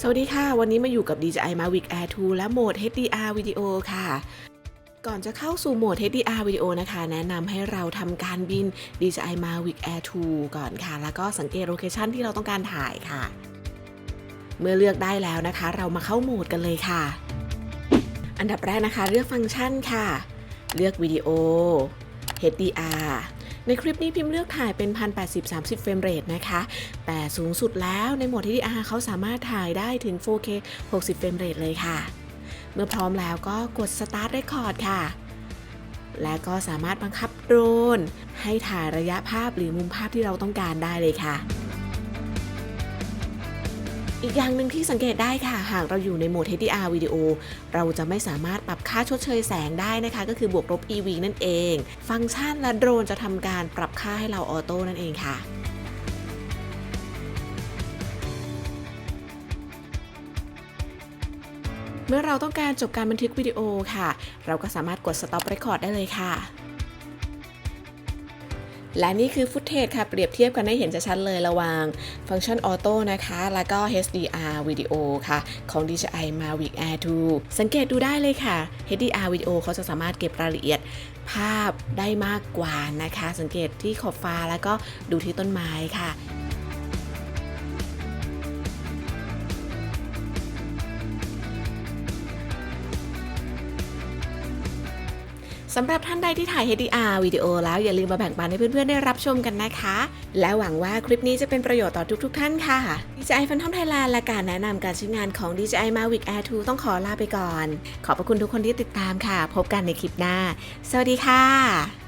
สวัสดีค่ะ วันนี้มาอยู่กับ DJI Mavic Air 2 และโหมด HDR Video ค่ะ ก่อนจะเข้าสู่โหมด HDR Video นะคะ แนะนำให้เราทำการบิน DJI Mavic Air 2 ก่อนค่ะ แล้วก็สังเกตโลเคชันที่เราต้องการถ่ายค่ะ เมื่อเลือกได้แล้วนะคะ เรามาเข้าโหมดกันเลยค่ะ อันดับแรกนะคะ เลือกฟังก์ชันค่ะ เลือกวิดีโอ HDR ในคลิปนี้พิมพ์เลือกถ่ายเป็น 1080 30 เฟรมเรทนะคะ แต่สูงสุดแล้วในโหมด HDR เขาสามารถถ่ายได้ถึง 4K 60 เฟรมเรทเลยค่ะ เมื่อพร้อมแล้วก็กด Start Record ค่ะ และก็สามารถบังคับโดรน ให้ถ่ายระยะภาพหรือมุมภาพที่เราต้องการได้เลยค่ะ อีกอย่างหนึ่งที่สังเกตได้ค่ะหากเราอยู่ในโหมด HDR วิดีโอ เราจะไม่สามารถปรับค่าชดเชยแสงได้นะคะ ก็คือบวกลบ EV นั่นเอง ฟังก์ชันและโดรนจะทำการปรับค่าให้เราออโต้นั่นเองค่ะเมื่อเราต้องการจบการบันทึกวิดีโอค่ะ เราก็สามารถกด stop record ได้เลยค่ะ และนี่คือฟุตเทจค่ะ เปรียบเทียบกันให้เห็นชัดๆเลยระหว่างฟังก์ชันออโต้นะคะ แล้วก็ HDR วิดีโอค่ะ ของ DJI Mavic Air 2 สังเกตดูได้เลยค่ะ HDR วิดีโอเขาจะสามารถเก็บรายละเอียดภาพได้มากกว่านะคะ สังเกตที่ขอบฟ้าแล้วก็ดูที่ต้นไม้ค่ะ สำหรับท่านใดที่ถ่าย HDR วิดีโอแล้วอย่าลืมมาแบ่งปันให้เพื่อนๆได้รับชมกันนะคะ และหวังว่าคลิปนี้จะเป็นประโยชน์ต่อทุกๆ ท่านค่ะ DJI Phantom Thailand และการแนะนำการใช้งานของ DJI Mavic Air 2 ต้องขอลาไปก่อน ขอบพระคุณทุกคนที่ติดตามค่ะ พบกันในคลิปหน้า สวัสดีค่ะ